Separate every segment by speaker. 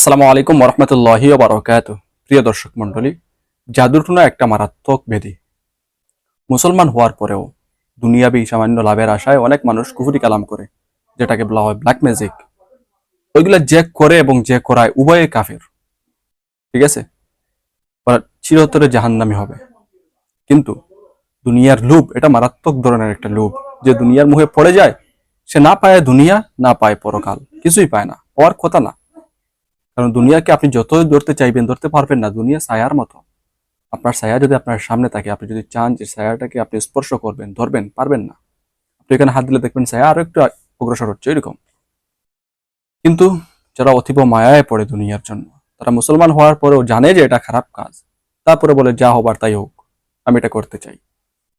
Speaker 1: আসসালামু আলাইকুম ওরহমতুল্লাহি বারকাত প্রিয় দর্শক মন্ডলী জাদুটুনা একটা মারাত্মক ব্যাধি মুসলমান হওয়ার পরেও দুনিয়াবি সামান্য লাভের আশায় অনেক মানুষ কুফুরি কালাম করে, যেটাকে বলা হয় ব্ল্যাক ম্যাজিক ওইগুলো যে করে এবং যে করায় উভয়ে কাফের। ঠিক আছে? ওরা চিরতরে জাহান্নামি হবে। কিন্তু দুনিয়ার লোভ, এটা মারাত্মক ধরনের একটা লোভ। যে দুনিয়ার মুখে পড়ে যায়, সে না পায় দুনিয়া, না পায় পরকাল। কিছুই পায় না, পাওয়ার কথা না। কারণ দুনিয়াকে আপনি যতই ধরতে চাইবেন, ধরতে পারবেন না। দুনিয়া ছায়ার মতো। আপনার ছায়া যদি আপনার সামনে থাকে, আপনি যদি চান যে ছায়াটাকে আপনি স্পর্শ করবেন, ধরবেন, পারবেন না। আপনি এখানে হাত দিলে দেখবেন ছায়া আরও একটু অগ্রসর হচ্ছে, এরকম। কিন্তু যারা অতীব মায়ায় পড়ে দুনিয়ার জন্য, তারা মুসলমান হওয়ার পরেও জানে যে এটা খারাপ কাজ। তারপরে বলে, যা হবার তাই হোক, আমি এটা করতে চাই।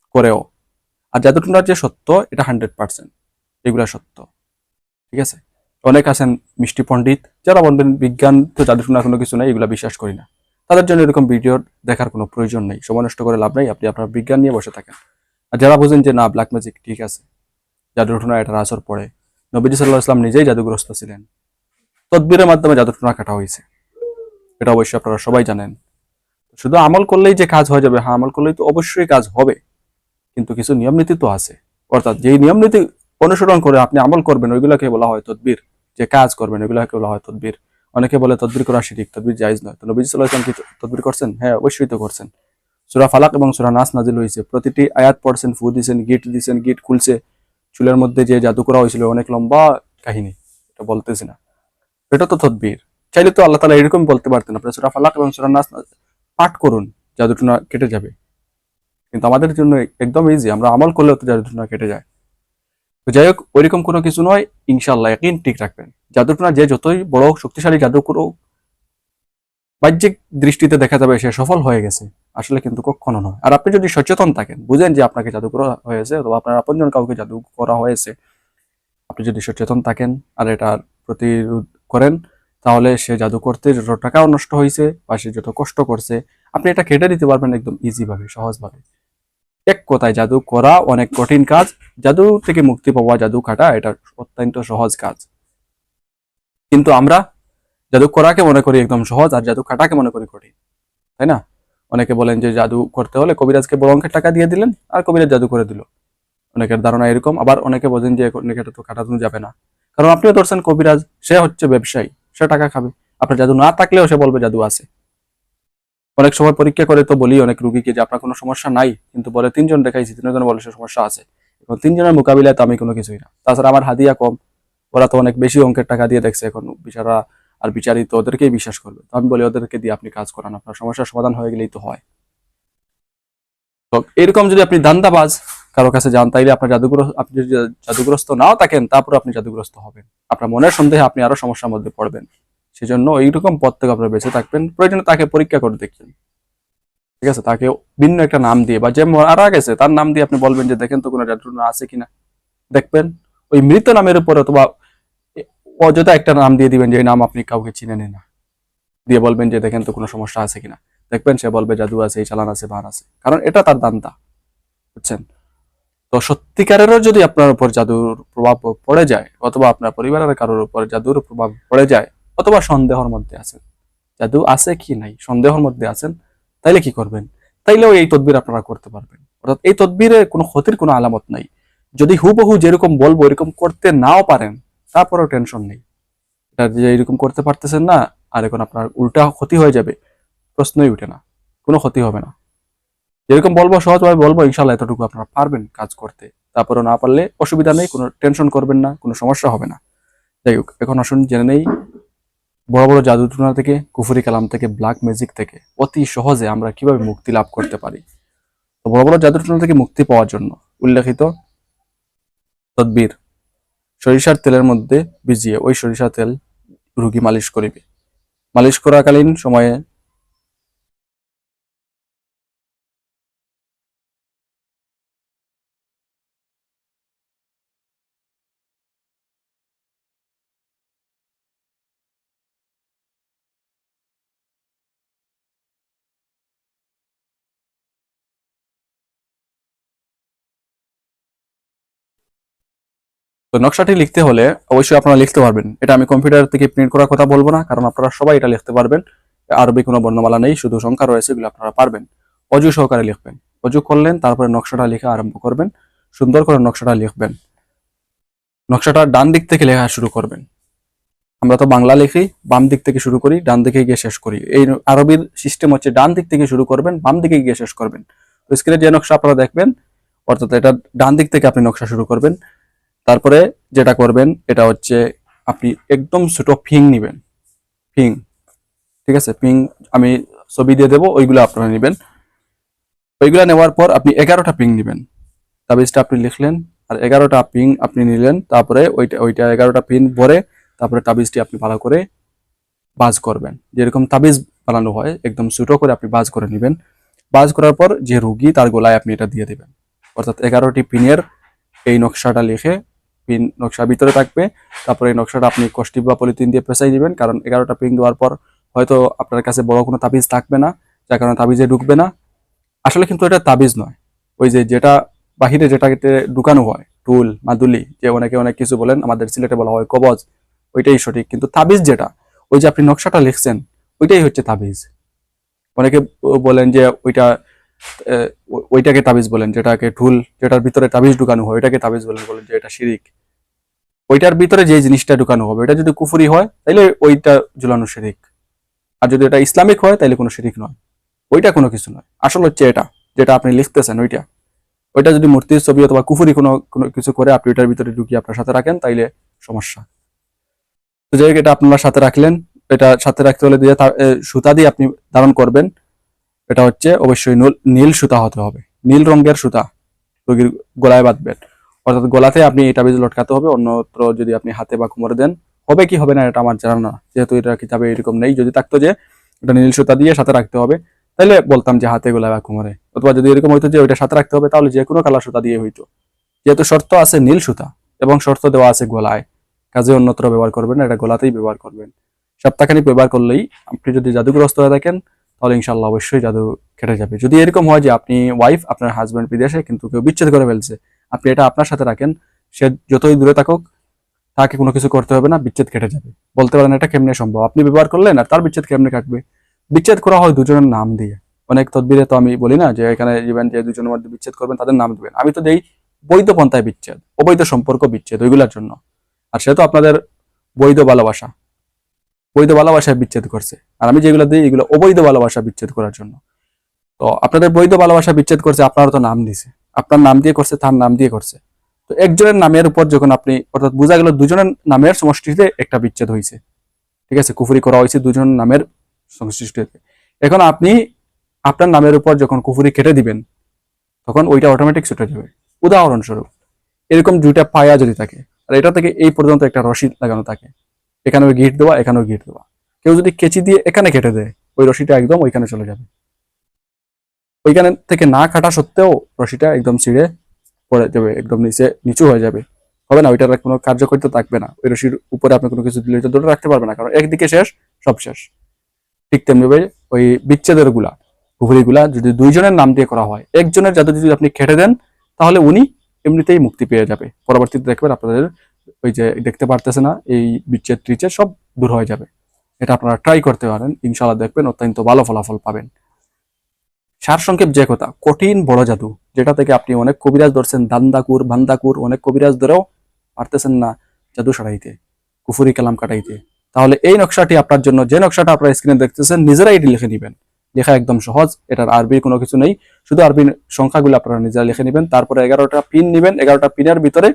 Speaker 1: করেও। আর যতটুকু যে সত্য, এটা হান্ড্রেড পার্সেন্ট এগুলা সত্য। ঠিক আছে? অনেক আছেন মিষ্টি পণ্ডিত, যারা বলবেন বিজ্ঞান তো যাদের শোনা কোনো কিছু নাই, এগুলো বিশ্বাস করি না। তাদের জন্য এরকম ভিডিও দেখার কোনো প্রয়োজন নেই, সময় নষ্ট করে লাভ নেই, আপনি আপনার বিজ্ঞান নিয়ে বসে থাকেন। আর যারা বোঝেন যে না ব্ল্যাক ম্যাজিক ঠিক আছে জাদুর ঘটনা এটার আসর পড়ে, নবীজি সাল্লাহ ইসলাম নিজেই জাদুগ্রস্ত ছিলেন। তদবিরের মাধ্যমে জাদুর টুনা কাটা হয়েছে। এটা অবশ্যই আপনারা সবাই জানেন। শুধু আমল করলেই যে কাজ হয়ে যাবে হ্যাঁ আমল করলেই তো অবশ্যই কাজ হবে, কিন্তু কিছু নিয়ম নীতি তো আছে। অর্থাৎ যেই নিয়ম নীতি অনুসরণ করে আপনি আমল করবেন ওইগুলোকে বলা হয় তদবির। যে কাজ করবেন, এগুলোকে বলা হয় তদবির। অনেকে বলে তদবির করা শিরিক, তদবির জায়েজ নয়। তো নবী সাল্লাহ ইসলাম কি তদবির করছেন? হ্যাঁ অবশ্যই তো করছেন। সুরা ফালাক এবং সুরা নাস নাজিল হয়েছে। প্রতিটি আয়াত পড়ছেন, ফু দিছেন, গিট দিছেন, গিট খুলছে। চুলের মধ্যে যে জাদু করা হয়েছিল, অনেক লম্বা কাহিনী, এটা বলতেছি না। এটা তো তদবির। চাইলে তো আল্লাহ তালা এরকম বলতে পারতেন আপনি সুরা ফালাক এবং সুরা নাস পাঠ করুন, জাদুটুনা কেটে যাবে। কিন্তু আমাদের জন্য একদম ইজি আমরা আমল করলেও তো জাদুটুনা কেটে যায়। তো যাই হোক, ওইরকম কোনো কিছু নয়। ইনশাল্লাহ একদিন ঠিক রাখবেন। জাদুটনা যে যতই বড় শক্তিশালী জাদু করুক, বাহ্যিক দৃষ্টিতে দেখা যাবে সে সফল হয়ে গেছে। আসলে কিন্তু কখনো নয়। আর আপনি যদি সচেতন থাকেন, বুঝেন যে আপনাকে জাদু করা হয়েছে অথবা আপনার আপনজন কাউকে জাদু করা হয়েছে, আপনি যদি সচেতন থাকেন আর এটার প্রতিরোধ করেন, তাহলে সে জাদু করতে যত টাকাও নষ্ট হয়েছে বা সে যত কষ্ট করছে, আপনি এটা কেটে দিতে পারবেন একদম ইজিভাবে সহজভাবে। এক কথায় জাদু করা অনেক কঠিন কাজ। জাদু থেকে মুক্তি পাওয়া জাদু কাটা, এটা অত্যন্ত সহজ কাজ। কিন্তু আমরা জাদু করাকে মনে করি একদম সহজ, আর জাদু কাটাকে মনে করি কঠিন, তাই না? অনেকে বলেন যে জাদু করতে হলে কবিরাজকে বড় অঙ্কের টাকা দিয়ে দিলেন, আর কবিরাজ জাদু করে দিল। অনেকের ধারণা এরকম, আবার অনেকে বোঝেন যে এটা তো কাটানো যাবে না। কারণ আপনিও ধরছেন কবিরাজ, সে হচ্ছে ব্যবসায়ী, সে টাকা খাবে। আপনার জাদু না থাকলেও সে বলবে জাদু আছে। অনেক সময় পরীক্ষা করে তো বলি অনেক রুগীকে যে, আপনার কোনো সমস্যা নাই? কিন্তু বলে, তিনজন দেখাইছি, তিনজন বলে সে সমস্যা আছে। এখন তিনজনের মোকাবিলায় তো আমি কোনো কিছুই না। তাছাড়া আমার হাদিয়া কম। ওরা তো অনেক বেশি অঙ্কের টাকা দিয়ে দেখছে এখন, বিচারা আর বিচারিত ওদেরকেই বিশ্বাস করবে। তো আমি বলি, ওদেরকে দিয়ে আপনি কাজ করান, আপনার সমস্যার সমাধান হয়ে গেলেই তো হয়। তো এরকম যদি আপনি দান্দাবাজ কারও কাছে যান, তাইলে আপনার জাদুগ্রস্ত আপনি যদি জাদুগ্রস্ত নাও থাকেন তারপরে আপনি জাদুগ্রস্ত হবেন। আপনার মনের সন্দেহে আপনি আরও সমস্যার মধ্যে পড়বেন। সেজন্য এইরকম পথ থেকে আপনারা বেঁচে থাকবেন। প্রয়োজনে তাকে পরীক্ষা করে দেখছেন ঠিক আছে? তাকে ভিন্ন একটা নাম দিয়ে বা যে মারা গেছে, তার নাম দিয়ে আপনি বলবেন যে, দেখেন তো কোনো জাদুটনা আছে কিনা? দেখবেন। ওই মৃত নামের উপর অথবা অযথা একটা নাম দিয়ে দিবেন যে নাম আপনি কাউকে চিনেন না। দিয়ে বলবেন যে, দেখেন তো কোনো সমস্যা আছে কিনা? দেখবেন সে বলবে, জাদু আছে, এই চালান আছে ভার আছে। কারণ এটা তার দান্তা বুঝছেন? তো সত্যিকারেরও যদি আপনার উপর জাদুর প্রভাব পড়ে যায়, অথবা আপনার পরিবারের কারোর উপর জাদুর প্রভাব পড়ে যায় অথবা সন্দেহর মধ্যে আছেন। জাদু আছে কি নাই? সন্দেহর মধ্যে আছেন, তাইলে কি করবেন? তাইলেও এই তদবির আপনারা করতে পারবেন। অর্থাৎ এই তদবিরে কোনো ক্ষতির কোনো আলামত নাই। যদি হুবহু যেরকম বলব এরকম করতে নাও পারেন, তারপরেও টেনশন নেই। যে এরকম করতে পারতেছেন না, আর এখন আপনার উল্টা ক্ষতি হয়ে যাবে, প্রশ্নই উঠে না। কোনো ক্ষতি হবে না। যেরকম বলব, সহজভাবে বলব ইনশাল্লাহ এতটুকু আপনারা পারবেন কাজ করতে। তারপরেও না পারলে অসুবিধা নেই, কোনো টেনশন করবেন না, কোনো সমস্যা হবে না। যাই হোক, এখন আসুন, জেনে নেই বড় বড় জাদুটুনা থেকে, কুফুরি কালাম থেকে ব্ল্যাক ম্যাজিক থেকে অতি সহজে আমরা কীভাবে মুক্তি লাভ করতে পারি? তো বড় বড় জাদুটুনা থেকে মুক্তি পাওয়ার জন্য উল্লেখিত তদ্বির, সরিষার তেলের মধ্যে ভিজিয়ে ওই সরিষার তেল রুগী মালিশ করিবে। মালিশ করাকালীন সময়ে তো নকশাটি লিখতে হলে অবশ্যই আপনারা লিখতে পারবেন। এটা আমি কম্পিউটার থেকে প্রিন্ট করার কথা বলব না, কারণ আপনারা সবাই এটা লিখতে পারবেন। আরবি কোনো বর্ণমালা নেই, শুধু সংখ্যা রয়েছে এগুলো আপনারা পারবেন। অজু সহকারে লিখবেন। অজু করলেন, তারপরে নকশাটা লেখা আরম্ভ করবেন। সুন্দর করে নকশাটা লিখবেন। নকশাটা ডান দিক থেকে লেখা শুরু করবেন। আমরা তো বাংলা লিখি, বাম দিক থেকে শুরু করি, ডান দিকে গিয়ে শেষ করি। এই আরবির সিস্টেম হচ্ছে ডান দিক থেকে শুরু করবেন, বাম দিকে গিয়ে শেষ করবেন। তো স্ক্রিনে যে নকশা আপনারা দেখবেন, অর্থাৎ এটা ডান দিক থেকে আপনি নকশা শুরু করবেন। তারপরে যেটা করবেন, এটা হচ্ছে আপনি একদম ছোট ফিং নেবেন। ফিং, ঠিক আছে? ফিং আমি ছবি দিয়ে দেবো, ওইগুলো আপনারা নেবেন। ওইগুলো নেওয়ার পর আপনি এগারোটা পিং নেবেন। তাবিজটা আপনি লিখলেন, আর এগারোটা পিং আপনি নিলেন, তারপরে ওইটা ওইটা এগারোটা পিন ভরে তারপরে তাবিজটি আপনি ভালো করে বাজ করবেন। যেরকম তাবিজ বানানো হয়, একদম ছোটো করে আপনি বাজ করে নেবেন। বাজ করার পর যে রুগী, তার গলায় আপনি এটা দিয়ে দেবেন। অর্থাৎ এগারোটি পিনের এই নকশাটা লিখে পিন নকশা ভিতরে থাকবে। তারপরে এই নকশাটা আপনি কষ্টিপ বা পলিথিন দিয়ে পেঁচাই দিবেন, কারণ এগারোটা পিন দেওয়ার পর হয়তো আপনার কাছে বড় কোনো তাবিজ থাকবে না, যার কারণে তাবিজে ঢুকবে না। আসলে কিন্তু এটা তাবিজ নয়। ওই যে যেটা বাহিরে যেটাকে ঢুকানো হয়, টুল, মাদুলি, যে অনেকে অনেক কিছু বলেন, আমাদের সিলেটে বলা হয় কবজ, ওইটাই সঠিক। কিন্তু তাবিজ যেটা, ওই যে আপনি নকশাটা লিখছেন, ওইটাই হচ্ছে তাবিজ। অনেকে বলেন যে ওইটা ওইটাকে তাবিজ বলেন, যেটাকে ঢুল যেটার ভিতরে তাবিজ ঢুকানো হয়, ওইটাকে তাবিজ বলেন বলেন যে এটা শিরিক। ওইটার ভিতরে যে জিনিসটা ঢুকানো হবে এটা যদি কুফুরি হয় তাহলে ওইটা ঝুলানো শিরিক। আর যদি এটা ইসলামিক হয় তাহলে কোনো শিরিক নয়। ওইটা কোনো কিছু নয়। আসল হচ্ছে এটা যেটা আপনি লিখতেছেন ওইটা। ওইটা যদি মূর্তির ছবি অথবা কুফুরি কোনো কোনো কিছু করে আপনি ওইটার ভিতরে ঢুকিয়ে আপনার সাথে রাখেন তাইলে সমস্যা। তো যাই হোক, এটা আপনার সাথে রাখলেন। এটা সাথে রাখতে হলে দিয়ে সুতা দিয়ে আপনি ধারণ করবেন। এটা হচ্ছে অবশ্যই নুল- নীল সুতা হতে হবে। নীল রঙের সুতা। রোগীর গলায় বাঁধবেন। অর্থাৎ গলাতে আপনি এটা বীজ লটকাতে হবে, অন্যত্র যদি আপনি হাতে বা কোমরে দেন, হবে কি হবে না এটা আমার জানা না। যেহেতু এটা কিতাবে এরকম নেই, যদি থাকতো যে এটা নীল সুতা দিয়ে সাথে রাখতে হবে, তাহলে বলতাম যে হাতে গলায় বা কোমরে। অথবা যদি এরকম হইতো যে ওইটা সাথে রাখতে হবে, তাহলে যে কোনো কালার সুতা দিয়ে হইতো। যেহেতু শর্ত আছে নীল সুতা, এবং শর্ত দেওয়া আছে গলায়। কাজে অন্যত্র ব্যবহার করবেন না এটা গলাতেই ব্যবহার করবেন। সপ্তাহখানিক ব্যবহার করলেই আপনি যদি জাদুগ্রস্ত হয়ে থাকেন, তাহলে ইনশাল্লাহ অবশ্যই জাদু কেটে যাবে। যদি এরকম হয় যে আপনি ওয়াইফ আপনার হাজব্যান্ড বিদেশে, কিন্তু কেউ বিচ্ছেদ করে ফেলছে আপনি এটা আপনার সাথে রাখেন, সে যতই দূরে থাকুক, তাকে কোনো কিছু করতে হবে না, বিচ্ছেদ কেটে যাবে। বলতে পারেন, এটা কেমনে সম্ভব? আপনি ব্যবহার করলেন আর তার বিচ্ছেদ কেমনে কাটবে? বিচ্ছেদ করা হয় দুজনের নাম দিয়ে। অনেক তদবিরে তো আমি বলি না যে, এখানে ইভেন যে দুজনের মধ্যে বিচ্ছেদ করবেন, তাদের নাম দিবেন। আমি তো দেই বৈধ পন্থায় বিচ্ছেদ, অবৈধ সম্পর্ক বিচ্ছেদ, ওইগুলোর জন্য। আর সে তো আপনাদের বৈধ ভালোবাসা। বৈধ ভালোবাসায় বিচ্ছেদ করছে। আর আমি যেগুলো দিই, এগুলো অবৈধ ভালোবাসা বিচ্ছেদ করার জন্য। তো আপনাদের বৈধ ভালোবাসা বিচ্ছেদ করছে আপনারও তো নাম দিছে। আপনার নাম দিয়ে করছে, তার নাম দিয়ে করছে। তো একজনের নামের উপর যখন আপনি, অর্থাৎ বোঝা গেল দুজনের নামের সমষ্টিতে একটা বিচ্ছেদ হয়েছে ঠিক আছে, কুফুরি করা হয়েছে দুজনের নামের সংশ্লিষ্টতে এখন আপনি আপনার নামের উপর যখন কুফুরি কেটে দিবেন, তখন ওইটা অটোমেটিক ছুটে যাবে। উদাহরণস্বরূপ, এরকম দুইটা পায়া যদি থাকে, আর এটা থেকে এই পর্যন্ত একটা রশি লাগানো থাকে। এখানেও গিট দেওয়া, এখানেও গিট দেওয়া। কেউ যদি কেচি দিয়ে এখানে কেটে দেয়, ওই রশিটা একদম ওইখানে চলে যাবে। ওইখানে থেকে না কাটা সত্ত্বেও রশিটা একদম ছিঁড়ে পড়ে যাবে, একদম নিচে, নিচু হয়ে যাবে। হবে না, ওইটার কোনো কার্যকরিতা থাকবে না। ওই রশির উপরে আপনি কোনো কিছু দিলে ওইটা ধরে রাখতে পারবে না, কারণ একদিকে শেষ, সব শেষ। ঠিক তেমনি ওই বিচ্ছেদেরগুলা পুকুরি গুলা যদি দুইজনের নাম দিয়ে করা হয়, একজনের জাদু যদি আপনি খেটে দেন, তাহলে উনি এমনিতেই মুক্তি পেয়ে যাবে। পরবর্তীতে দেখবেন আপনাদের ওই যে দেখতে পারতেছে না, এই বিচ্ছেদ টিচ্ছেদ সব দূর হয়ে যাবে। এটা আপনারা ট্রাই করতে পারেন। ইনশাল্লাহ দেখবেন অত্যন্ত ভালো ফলাফল পাবেন। সারসংক্ষেপ যে কথা, কঠিন বড় জাদু, যেটা থেকে আপনি অনেক কবিরাজ ধরছেন, দান্দাকুর বান্দাকুর অনেক কবিরাজ ধরেও পারতেছেন না জাদু সারাইতে, কুফুরি কালাম কাটাইতে। তাহলে এই নকশাটি আপনার জন্য, যে নকশাটা আপনার স্ক্রিনে দেখতেছেন, নিজেরাই এটি লিখে নেবেন। লেখা একদম সহজ, এটার আরবি কোনো কিছু নেই। শুধু আরবি সংখ্যাগুলো আপনারা নিজেরা লিখে নেবেন, তারপরে এগারোটা পিন নেবেন, এগারোটা পিনের ভিতরে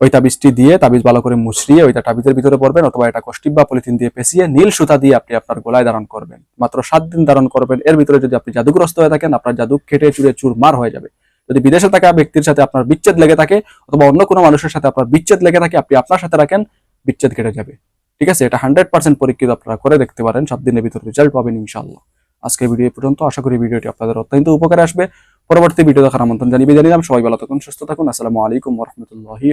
Speaker 1: ওই তাবিজটি দিয়ে তাবিজ ভালো করে মুছড়িয়ে ওইটা তাবিজের ভিতরে পড়বেন অথবা এটা কষ্টিপ বা পলিথিন দিয়ে পেঁচিয়ে নীল সুতা দিয়ে আপনি আপনার গলায় ধারণ করবেন। মাত্র সাত দিন ধারণ করবেন। এর ভিতরে যদি আপনি জাদুগ্রস্ত হয়ে থাকেন, আপনার জাদু কেটে চুরে চুরমার হয়ে যাবে। যদি বিদেশে থাকা ব্যক্তির সাথে আপনার বিচ্ছেদ লেগে থাকে অথবা অন্য কোনো মানুষের সাথে আপনার বিচ্ছেদ লেগে থাকে, আপনি আপনার সাথে রাখেন, বিচ্ছেদ কেটে যাবে। ঠিক আছে? এটা হান্ড্রেড পার্সেন্ট পরীক্ষিত আপনারা করে দেখতে পারেন। সাত দিনের ভিতরে রেজাল্ট পাবেন ইনশাল্লাহ আজকে ভিডিও পর্যন্ত। আশা করি ভিডিওটি আপনাদের অত্যন্ত উপকারে আসবে। পরবর্তী ভিডিও দেখার আমন্ত্রণ জানিয়ে জানিলাম সবাই ভালো থাকুন সুস্থ থাকুন। আসসালামু আলাইকুম রহমতুল্লাহি